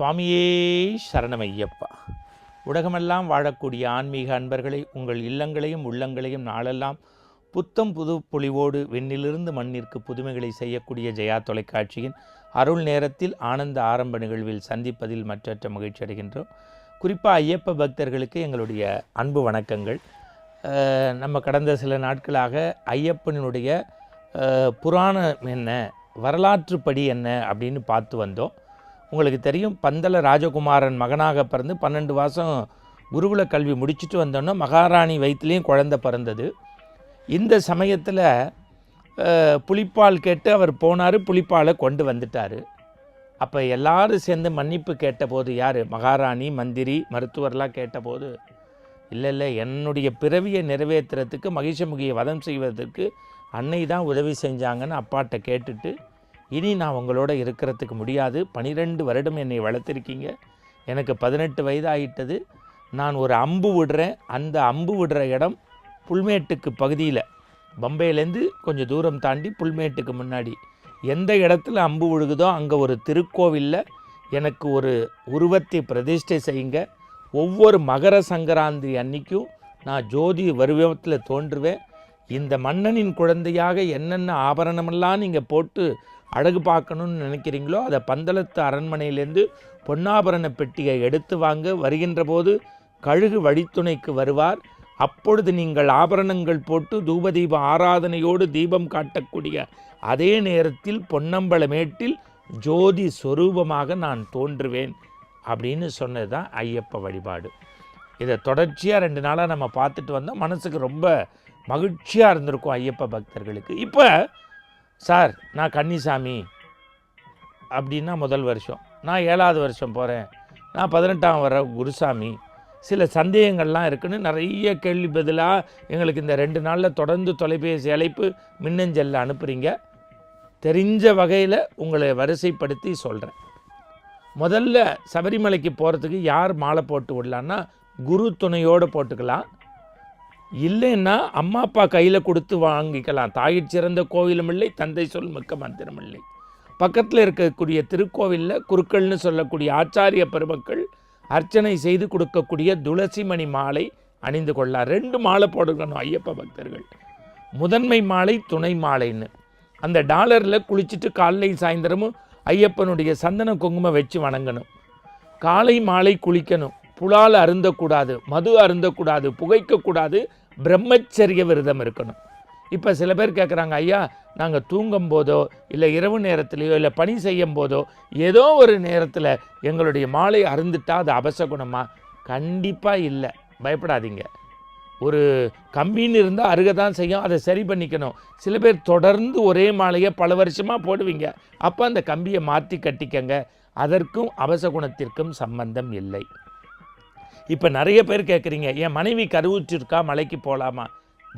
சுவாமியே சரணமையப்பா. உலகமெல்லாம் வாழக்கூடிய ஆன்மீக அன்பர்களை உங்கள் இல்லங்களையும் உள்ளங்களையும் நாளெல்லாம் புத்தம் புது பொலிவோடு வெண்ணிலிருந்து மண்ணிற்கு புதுமைகளை செய்யக்கூடிய ஜெயா தொலைக்காட்சியின் அருள் நேரத்தில் ஆனந்த ஆரம்ப நிகழ்வில் சந்திப்பதில் மற்றற்ற மகிழ்ச்சி அடைகின்றோம். குறிப்பாக ஐயப்ப பக்தர்களுக்கு எங்களுடைய அன்பு வணக்கங்கள். நம்ம கடந்த சில நாட்களாக ஐயப்பனினுடைய புராணம் என்ன வரலாற்றுப்படி என்ன அப்படின்னு பார்த்து வந்தோம். உங்களுக்கு தெரியும் பந்தல ராஜகுமாரன் மகனாக பிறந்து பன்னெண்டு மாதம் குருகுல கல்வி முடிச்சுட்டு வந்தோன்னா மகாராணி வயிற்றுலேயும் குழந்த பிறந்தது. இந்த சமயத்தில் புலிப்பால் கேட்டு அவர் போனார் புளிப்பாலை கொண்டு வந்துட்டார். அப்போ எல்லாரும் சேர்ந்து மன்னிப்பு கேட்டபோது யார்? மகாராணி மந்திரி மருத்துவர்லாம் கேட்டபோது இல்லை இல்லை என்னுடைய பிறவியை நிறைவேற்றுறதுக்கு மகிஷமுகியை வதம் செய்வதற்கு அன்னை தான் உதவி செஞ்சாங்கன்னு அப்பாட்ட கேட்டுட்டு இனி நான் உங்களோட இருக்கிறதுக்கு முடியாது. பனிரெண்டு வருடம் என்னை வளர்த்துருக்கீங்க. எனக்கு பதினெட்டு வயதாகிட்டது நான் ஒரு அம்பு விடுறேன். அந்த அம்பு விடுற இடம் புல்மேட்டுக்கு பகுதியில். பம்பையிலேருந்து கொஞ்சம் தூரம் தாண்டி புல்மேட்டுக்கு முன்னாடி. எந்த இடத்துல அம்பு விழுகுதோ அங்கே ஒரு திருக்கோவிலில் எனக்கு ஒரு உருவத்தை பிரதிஷ்டை செய்யுங்க. ஒவ்வொரு மகர சங்கராந்தி அன்னைக்கும் நான் ஜோதி வருவத்தில் தோன்றுவேன். இந்த மன்னனின் குழந்தையாக என்னென்ன ஆபரணமெல்லாம் நீங்கள் போட்டு அழகு பார்க்கணும்னு நினைக்கிறீங்களோ அதை பந்தளத்து அரண்மனையிலேருந்து பொன்னாபரண பெட்டியை எடுத்து வாங்க வருகின்ற போது கழுகு வழித்துணைக்கு வருவார். அப்பொழுது நீங்கள் ஆபரணங்கள் போட்டு தூபதீப ஆராதனையோடு தீபம் காட்டக்கூடிய அதே நேரத்தில் பொன்னம்பலமேட்டில் ஜோதி சொரூபமாக நான் தோன்றுவேன் அப்படின்னு சொன்னது தான் ஐயப்ப வழிபாடு. இதை தொடர்ச்சியாக ரெண்டு நாளாக நம்ம பார்த்துட்டு வந்தோம். மனசுக்கு ரொம்ப மகிழ்ச்சியாக இருந்திருக்கும் ஐயப்ப பக்தர்களுக்கு. இப்போ சார் நான் கன்னிசாமி. அப்படின்னா முதல் வருஷம். நான் ஏழாவது வருஷம் போகிறேன் நான் பதினெட்டாம் வர குருசாமி. சில சந்தேகங்கள்லாம் இருக்குன்னு நிறைய கேள்வி பதிலாக எங்களுக்கு இந்த ரெண்டு நாளில் தொடர்ந்து தொலைபேசி அழைப்பு மின்னஞ்சலில் அனுப்புகிறீங்க தெரிஞ்ச வகையில் உங்களை வரிசைப்படுத்தி சொல்கிறேன் முதல்ல சபரிமலைக்கு போகிறதுக்கு யார் மாலை போட்டு விடலான்னா குரு துணையோடு போட்டுக்கலாம். இல்லைன்னா அம்மா அப்பா கையில் கொடுத்து வாங்கிக்கலாம். தாயிற் சிறந்த கோவிலும் இல்லை தந்தை சொல் மிக்க மந்திரம் இல்லை. பக்கத்தில் இருக்கக்கூடிய திருக்கோவிலில் குருக்கள்னு சொல்லக்கூடிய ஆச்சாரிய பெருமக்கள் அர்ச்சனை செய்து கொடுக்கக்கூடிய துளசி மணி மாலை அணிந்து கொள்ளலாம். ரெண்டு மாலை போடணும் ஐயப்ப பக்தர்கள். முதன்மை மாலை துணை மாலைன்னு. அந்த டாலரில் குளிச்சுட்டு காலையும் சாயந்தரமும் ஐயப்பனுடைய சந்தன குங்குமம் வச்சு வணங்கணும். காலை மாலை குளிக்கணும். புலால் அருந்தக்கூடாது மது அருந்தக்கூடாது புகைக்கக்கூடாது பிரம்மச்சரிய விரதம் இருக்கணும். இப்போ சில பேர் கேட்குறாங்க ஐயா நாங்கள் தூங்கும் போதோ இல்லை இரவு நேரத்துலையோ இல்லை பணி செய்யும் போதோ ஏதோ ஒரு நேரத்தில் எங்களுடைய மாலை அருந்துட்டால் அது அபசகுணமா? கண்டிப்பாக இல்லை. பயப்படாதீங்க. ஒரு கம்பின்னு இருந்தால் அருக தான் செய்யும் அதை சரி பண்ணிக்கணும். சில பேர் தொடர்ந்து ஒரே மாலையை பல வருஷமாக போடுவீங்க. அப்போ அந்த கம்பியை மாற்றி கட்டிக்கங்க. அதற்கும் அபசகுணத்திற்கும் சம்பந்தம் இல்லை. இப்போ நிறைய பேர் கேட்குறீங்க என் மனைவி கருவுற்றிருக்கா மலைக்கு போகலாமா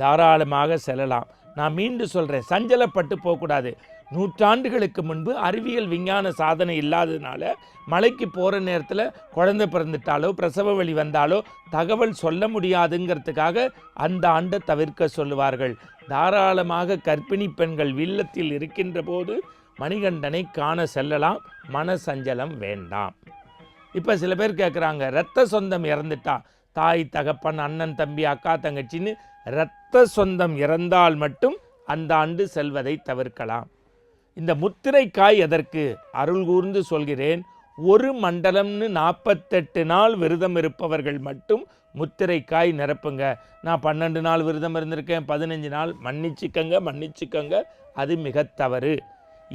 தாராளமாக செல்லலாம். நான் மீண்டும் சொல்கிறேன் சஞ்சலப்பட்டு போகக்கூடாது. நூற்றாண்டுகளுக்கு முன்பு அறிவியல் விஞ்ஞான சாதனை இல்லாததுனால மலைக்கு போகிற நேரத்தில் குழந்தை பிறந்துட்டாலோ பிரசவ வழி வந்தாலோ தகவல் சொல்ல முடியாதுங்கிறதுக்காக அந்த ஆண்டை தவிர்க்க சொல்லுவார்கள். தாராளமாக கர்ப்பிணி பெண்கள் வில்லத்தில் இருக்கின்ற போது மணிகண்டனை காண செல்லலாம். மன சஞ்சலம் வேண்டாம். இப்போ சில பேர் கேட்குறாங்க ரத்த சொந்தம் இறந்துட்டா? தாய் தகப்பன் அண்ணன் தம்பி அக்கா தங்கச்சின்னு இரத்த சொந்தம் இறந்தால் மட்டும் அந்த ஆண்டு செல்வதை தவிர்க்கலாம். இந்த முத்திரைக்காய் எதற்கு? அருள் கூர்ந்து சொல்கிறேன் ஒரு மண்டலம்னு நாற்பத்தெட்டு நாள் விரதம் இருப்பவர்கள் மட்டும் முத்திரைக்காய் நிரப்புங்க. நான் பன்னெண்டு நாள் விரதம் இருந்திருக்கேன் பதினஞ்சு நாள் மன்னிச்சுக்கங்க மன்னிச்சுக்கங்க அது மிக தவறு.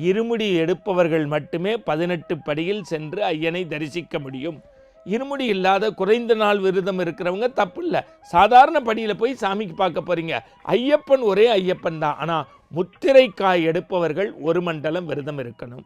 இருமுடி எடுப்பவர்கள் மட்டுமே பதினெட்டு படியில் சென்று ஐயனை தரிசிக்க முடியும். இருமுடி இல்லாத குறைந்த நாள் விரதம் இருக்கிறவங்க தப்பு இல்லை சாதாரண படியில் போய் சாமிக்கு பார்க்க போறீங்க. ஐயப்பன் ஒரே ஐயப்பன் தான். ஆனால் முத்திரைக்காய் எடுப்பவர்கள் ஒரு மண்டலம் விரதம் இருக்கணும்.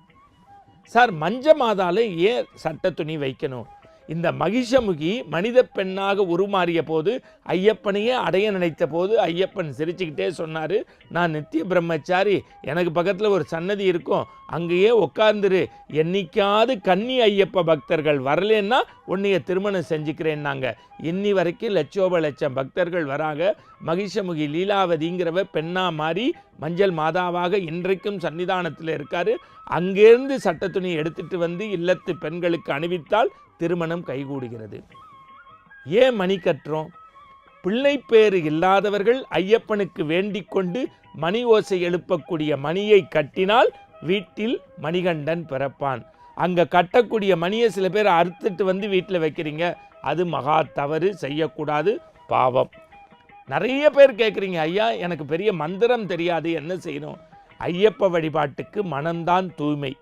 சார் மஞ்ச மாதால ஏன் சட்ட துணி வைக்கணும்? இந்த மகிஷமுகி மனித பெண்ணாக உருமாறிய போது ஐயப்பனையே அடைய நினைத்த போது ஐயப்பன் சிரிச்சுக்கிட்டே சொன்னார் நான் நித்திய பிரம்மச்சாரி எனக்கு பக்கத்தில் ஒரு சன்னதி இருக்கும் அங்கேயே உட்கார்ந்துரு என்னைக்காவது கன்னி ஐயப்ப பக்தர்கள் வரலன்னா உன்னைய திருமணம் செஞ்சுக்கிறேன்னாங்க இன்னி வரைக்கும் லட்சோப லட்சம் பக்தர்கள் வராங்க. மகிஷமுகி லீலாவதிங்கிறவ பெண்ணா மாறி மஞ்சள் மாதாவாக இன்றைக்கும் சன்னிதானத்தில் இருக்காரு. அங்கேருந்து சட்ட துணி எடுத்துட்டு வந்து இல்லத்து பெண்களுக்கு அணிவித்தால் திருமணம் கைகூடுகிறது. ஏன் மணி கட்டுறோம்? பிள்ளை பேறு இல்லாதவர்கள் ஐயப்பனுக்கு வேண்டிக் கொண்டு மணி ஓசை எழுப்பக்கூடிய மணியை கட்டினால் வீட்டில் மணிகண்டன் பிறப்பான். அங்கே கட்டக்கூடிய மணியை சில பேர் அறுத்துட்டு வந்து வீட்டில் வைக்கிறீங்க. அது மகா தவறு செய்யக்கூடாது பாவம். நிறைய பேர் கேட்குறீங்க ஐயா எனக்கு பெரிய மந்திரம் தெரியாது என்ன செய்யணும்? ஐயப்ப வழிபாட்டுக்கு மனம்தான் தூய்மை.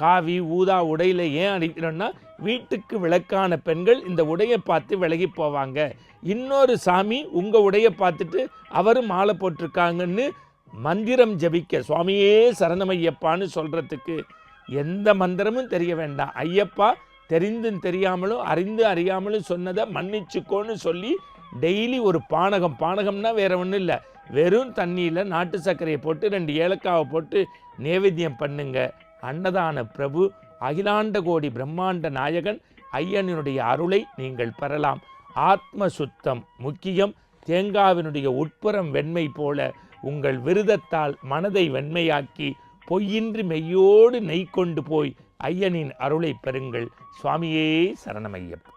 காவி ஊதா உடையில் ஏன் அடிக்கிறோன்னா வீட்டுக்கு விளக்கான பெண்கள் இந்த உடையை பார்த்து விலகி போவாங்க. இன்னொரு சாமி உங்கள் உடையை பார்த்துட்டு அவரும் மாலை போட்டிருக்காங்கன்னு மந்திரம் ஜபிக்க சுவாமியே சரணமையப்பான்னு சொல்கிறதுக்கு எந்த மந்திரமும் தெரிய வேண்டாம். ஐயப்பா தெரிந்தும் தெரியாமலும் அறிந்து அறியாமலும் சொன்னதை மன்னிச்சுக்கோன்னு சொல்லி டெய்லி ஒரு பானகம் பானகம்னா வேற ஒன்றும் இல்லை. வெறும் தண்ணியில் நாட்டு சர்க்கரையை போட்டு ரெண்டு ஏலக்காவை போட்டு நேவேத்தியம் பண்ணுங்கள் அன்னதான பிரபு அகிலாண்ட கோடி பிரம்மாண்ட நாயகன் ஐயனினுடைய அருளை நீங்கள் பெறலாம். ஆத்ம சுத்தம் முக்கியம். தேங்காவினுடைய உட்புறம் வெண்மை போல உங்கள் விருதத்தால் மனதை வெண்மையாக்கி பொய்யின்றி மெய்யோடு நெய் கொண்டு போய் ஐயனின் அருளை பெறுங்கள். சுவாமியே சரணமையப்பா